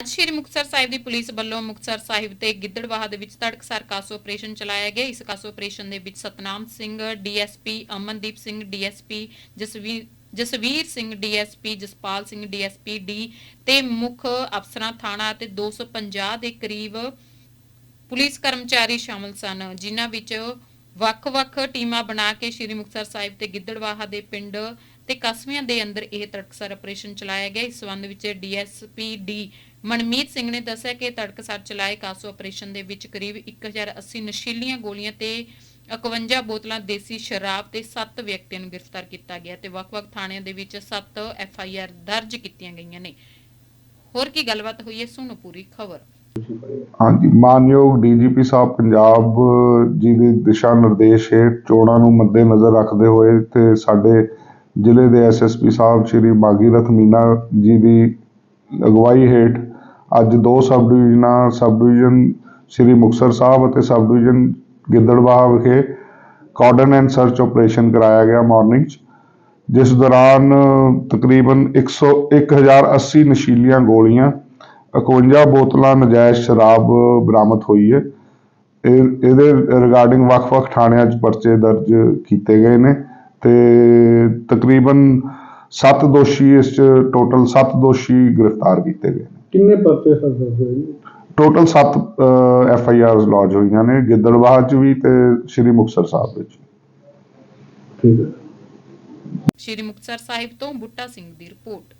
ਸ਼੍ਰੀ ਮੁਕਤਸਰ ਸਾਹਿਬ ਦੀ police ਵੱਲੋਂ ਮੁਕਤਸਰ ਸਾਹਿਬ ਤੇ ਗਿੱਦੜਵਾਹਾ ਦੇ ਵਿੱਚ ਤੜਕਸਾਰ ਕਾਸੋ ਆਪਰੇਸ਼ਨ ਚਲਾਇਆ ਗਿਆ। ਇਸ ਕਾਸੋ ਆਪਰੇਸ਼ਨ ਦੇ ਵਿੱਚ Satnam Singh, DSP Amandeep Singh, DSP Jasvir Jasvir Singh, DSP Jaspal Singh, DSP D ਤੇ ਮੁੱਖ ਅਫਸਰਾਂ ਥਾਣਾ ਤੇ 250 ਦੇ ਕਰੀਬ ਪੁਲਿਸ ਕਰਮਚਾਰੀ ਸ਼ਾਮਲ ਸਨ, ਜਿਨ੍ਹਾਂ ਵਿੱਚ ਵੱਖ-ਵੱਖ ਟੀਮਾਂ ਬਣਾ ਕੇ ਸ਼੍ਰੀ ਮੁਕਤਸਰ ਸਾਹਿਬ ਤੇ ਗਿੱਦੜਵਾਹਾ ਦੇ ਪਿੰਡ ਤੇ ਕਸਬਿਆਂ ਦੇ ਅੰਦਰ ਇਹ ਤੜਕਸਰ ਆਪਰੇਸ਼ਨ ਚਲਾਇਆ ਗਿਆ। ਇਸ ਸੰਬੰਧ ਵਿੱਚ ਡੀਐਸਪੀ ਡੀ ਮਨਮੀਤ ਸਿੰਘ ਨੇ ਦੱਸਿਆ ਕਿ ਤੜਕਸਰ ਚਲਾਏ ਕਾਸੋ ਆਪਰੇਸ਼ਨ ਦੇ ਵਿੱਚ ਕਰੀਬ 1080 ਨਸ਼ੀਲੀਆਂ ਗੋਲੀਆਂ ਤੇ 51 ਬੋਤਲਾਂ ਦੇਸੀ ਸ਼ਰਾਬ ਤੇ 7 ਵਿਅਕਤੀਆਂ ਨੂੰ ਗ੍ਰਿਫਤਾਰ ਕੀਤਾ ਗਿਆ ਤੇ ਵੱਖ-ਵੱਖ ਥਾਣਿਆਂ ਦੇ ਵਿੱਚ 7 ਐਫਆਈਆਰ ਦਰਜ ਕੀਤੀਆਂ ਗਈਆਂ ਨੇ। ਹੋਰ ਕੀ ਗੱਲਬਾਤ ਹੋਈ ਹੈ, ਸੁਣੋ ਪੂਰੀ ਖਬਰ। ਹਾਂਜੀ, ਮਾਨਯੋਗ ਡੀਜੀਪੀ ਸਾਹਿਬ, ਪੰਜਾਬ ਜੀ ਦੇ ਦਿਸ਼ਾ ਨਿਰਦੇਸ਼ ਹੇਠ ਚੋਣਾਂ ਨੂੰ ਮੱਦੇਨਜ਼ਰ ਰੱਖਦੇ ਹੋਏ ਤੇ ਸਾਡੇ ਜ਼ਿਲ੍ਹੇ ਦੇ ਐਸਐਸਪੀ ਸਾਹਿਬ ਸ਼੍ਰੀ ਬਾਗੀਰਥ ਮੀਨਾ ਜੀ ਦੀ ਅਗਵਾਈ ਹੇਠ ਅੱਜ ਦੋ ਸਬ ਡਿਵੀਜ਼ਨਾਂ ਸਬ ਡਿਵੀਜ਼ਨ ਸ਼੍ਰੀ ਮੁਕਤਸਰ ਸਾਹਿਬ ਅਤੇ ਸਬ ਡਿਵੀਜ਼ਨ ਗਿੱਦੜਬਾਹਾ ਵਿਖੇ ਕਾਰਡਨ ਐਂਡ ਸਰਚ ਆਪਰੇਸ਼ਨ ਕਰਾਇਆ ਗਿਆ ਮਾਰਨਿੰਗ 'ਚ, ਜਿਸ ਦੌਰਾਨ ਤਕਰੀਬਨ 100 1080 ਨਸ਼ੀਲੀਆਂ ਗੋਲੀਆਂ 51 ਬੋਤਲਾਂ ਨਜਾਇਜ਼ ਸ਼ਰਾਬ ਬਰਾਮਦ ਹੋਈ ਹੈ। ਇਹ, ਇਹਦੇ ਰਿਗਾਰਡਿੰਗ ਵੱਖ-ਵੱਖ ਥਾਣਿਆਂ 'ਚ ਪਰਚੇ ਦਰਜ ਕੀਤੇ ਗਏ ਨੇ। ਤੇ ਤਕਰੀਬਨ 7 ਦੋਸ਼ੀ ਇਸ 'ਚ ਟੋਟਲ 7 ਦੋਸ਼ੀ ਗ੍ਰਿਫਤਾਰ ਕੀਤੇ ਗਏ ਕਿੰਨੇ ਪਰਚੇ ਸਰਸਰ ਹੋਏ total 7 F I Rs lodge ਹੋਈਆਂ ਨੇ ਗਿੱਦੜਬਾਹਾ 'ਚ ਵੀ ਤੇ ਸ਼੍ਰੀ ਮੁਕਤਸਰ ਸਾਹਿਬ ਵਿੱਚ। ਠੀਕ ਹੈ। ਸ਼੍ਰੀ ਮੁਕਤਸਰ ਸਾਹਿਬ ਤੋਂ ਬੁੱਟਾ ਸਿੰਘ ਦੀ ਰਿਪੋਰਟ।